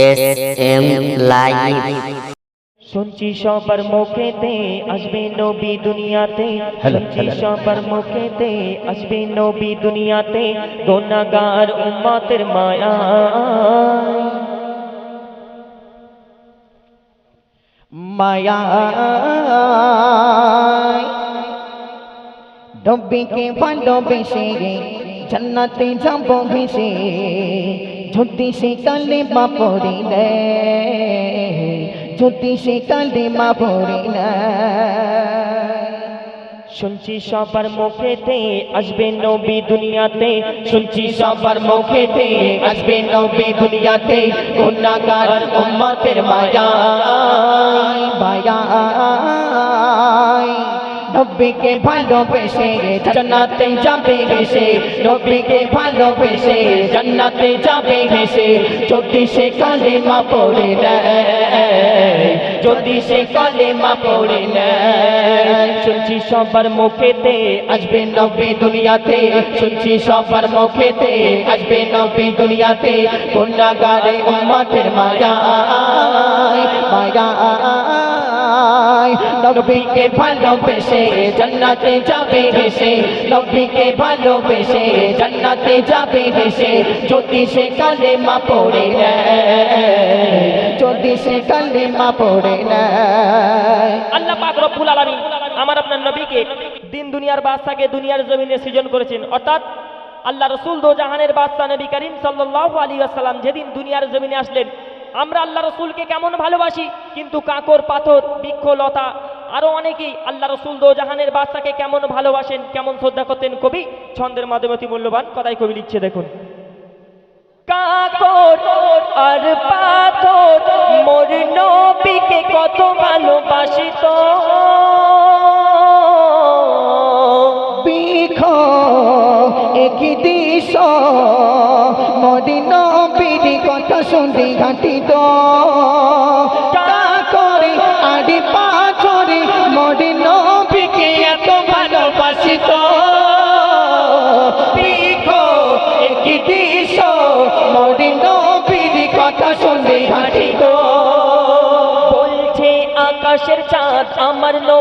S M live শুনছি সবার মুখেতে আসবে নবী দুনিয়াতে শুনছি সবার মুখেতে আসবে নবী দুনিয়াতে গোনাগার উম্মতের মায়া মায়া ডব্বিকে ভালোবেসে জান্নাতে যাব ভেসে যদি সে কালে মা পড়িলে যদি সে কালে মা পড়িলে। শুনছি সবার মুখেতে আসবে নবী দুনিয়াতে, শুনছি সবার মুখেতে আসবে নবী দুনিয়াতে গুণাগার উম্মতের মায়া। নব্বীকে ভালোবেসে, জান্নাতে যাবে ভেসে নব্বীকে ভালোবেসে, জান্নাতে যাবে ভেসে যদি সে কালে মা পড়ে নেয়, যদি সে কালে মা পড়ে নেয়, শুনছি সবার মুখেতে আসবে নবী দুনিয়াতে, শুনছি সবার মুখেতে আসবে নবী দুনিয়াতে, গুণাগারে উম্মতের মায়া মায়া নবীকে ভালোবেসে যাবে হেসে, নবীকে ভালোবেসে যাবে হেসে, যদি সে কালে মা পড়ে যদি সে কালে মা পড়ে আল্লাহ আমার আপনার নবীকে দিন দুনিয়ার বাদশাকে দুনিয়ার জমিনে সৃজন করেছেন। অর্থাৎ আল্লাহ রসুল দো জাহানের বাদশা নবী করিম সাল্লাল্লাহু আলাইহি ওয়াসাল্লাম যেদিন দুনিয়ার জমিনে আসলেন আমরা আল্লাহ রসুলকে কেমন ভালোবাসি? কিন্তু কাকর, পাথর, বৃক্ষ, লতা আরও অনেকেই আল্লাহ রসুল দো জাহানের বাদশাকে কেমন ভালোবাসেন, কেমন শ্রদ্ধা করতেন কবি ছন্দের মাধ্যমে অতি মূল্যবান কথাই কবি লিখছে দেখুন। কাকর আর পাথর দিশ মদিন বিধি কথা শুনতে ঘাটিত করে আড়ি পাথরে মদিন বিকে এত ভালোবাসিত দিশ মদিন বিধি কথা শুনতে ঘাটিত বলছে আকাশের চাঁদ আমার